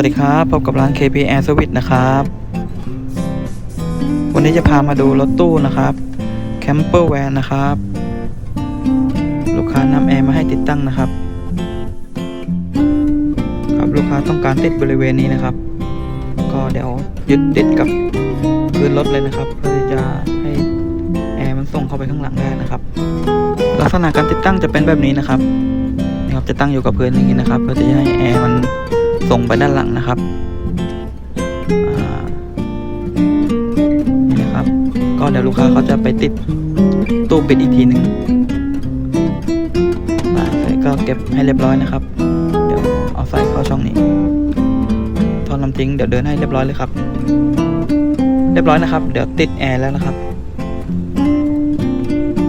วัสดีครับ พบกับร้าน KP Air Service นะครับ วันนี้จะพามาดูรถตู้นะครับ Camper Van นะครับ ลูกค้านำแอร์มาให้ติดตั้งนะครับ ครับลูกค้าต้องการติดบริเวณนี้นะครับ ก็เดี๋ยวยึดติดกับพื้นรถเลยนะครับ เพื่อที่จะให้แอร์มันส่งเข้าไปข้างหลังได้นะครับ ลักษณะการติดตั้งจะเป็นแบบนี้นะครับนี่ครับจะตั้งอยู่กับพื้นอย่างนี้นะครับ เพื่อที่จะให้แอร์มัน ส่งไปด้านหลังนะครับนี่นะครับ ก็เดี๋ยวลูกค้าเขาจะไปติดตู้ปิดอีกทีหนึ่งอ่าเสร็จก็เก็บให้เรียบร้อยนะครับ เดี๋ยวเอาใส่เข้าช่องนี้ทอนลำทิ้งเดี๋ยวเดินให้เรียบร้อยเลยครับ เรียบร้อยนะครับ เดี๋ยวติดแอร์แล้วนะครับ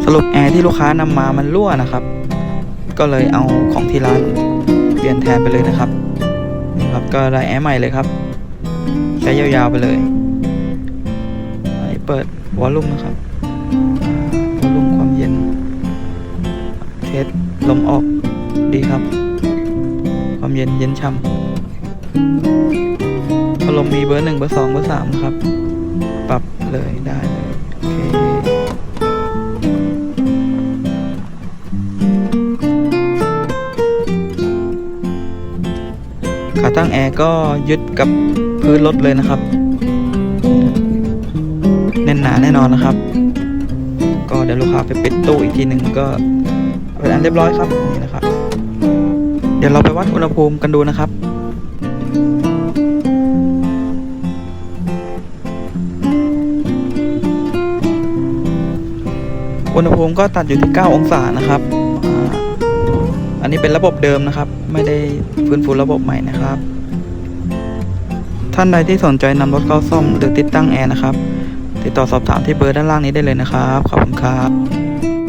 สรุปแอร์ที่ลูกค้านำมามันรั่วนะครับ ก็เลยเอาของที่ร้านเปลี่ยนแทนไปเลยนะครับ ก็ได้แอร์ใหม่เลยครับ ใช้ยาวๆไปเลยอันนี้เปิดวอลลุ่มนะครับวอลลุ่มความเย็น เทสลมออกดีครับ ความเย็นเย็นช่ำพัดลมมีเบอร์หนึ่งเบอร์สองเบอร์สามนะครับ ปรับเลยได้เลย ขาตั้งแอร์ก็ยึดกับพื้นรถเลยนะครับ แน่นหนาแน่นอนนะครับ ก็เดี๋ยวลูกค้าไปปิดตู้อีกทีหนึ่งก็เป็นอันเรียบร้อยครับนี่นะครับ เดี๋ยวเราไปวัดอุณหภูมิกันดูนะครับอุณหภูมิก็ตัดอยู่ที่ 9 องศานะครับ อันนี้เป็นระบบเดิมนะครับ ไม่ได้ฟื้นฟูระบบใหม่นะครับ ท่านใดที่สนใจนำรถเข้าซ่อมหรือติดตั้งแอร์นะครับ ติดต่อสอบถามที่เบอร์ด้านล่างนี้ได้เลยนะครับ ขอบคุณครับ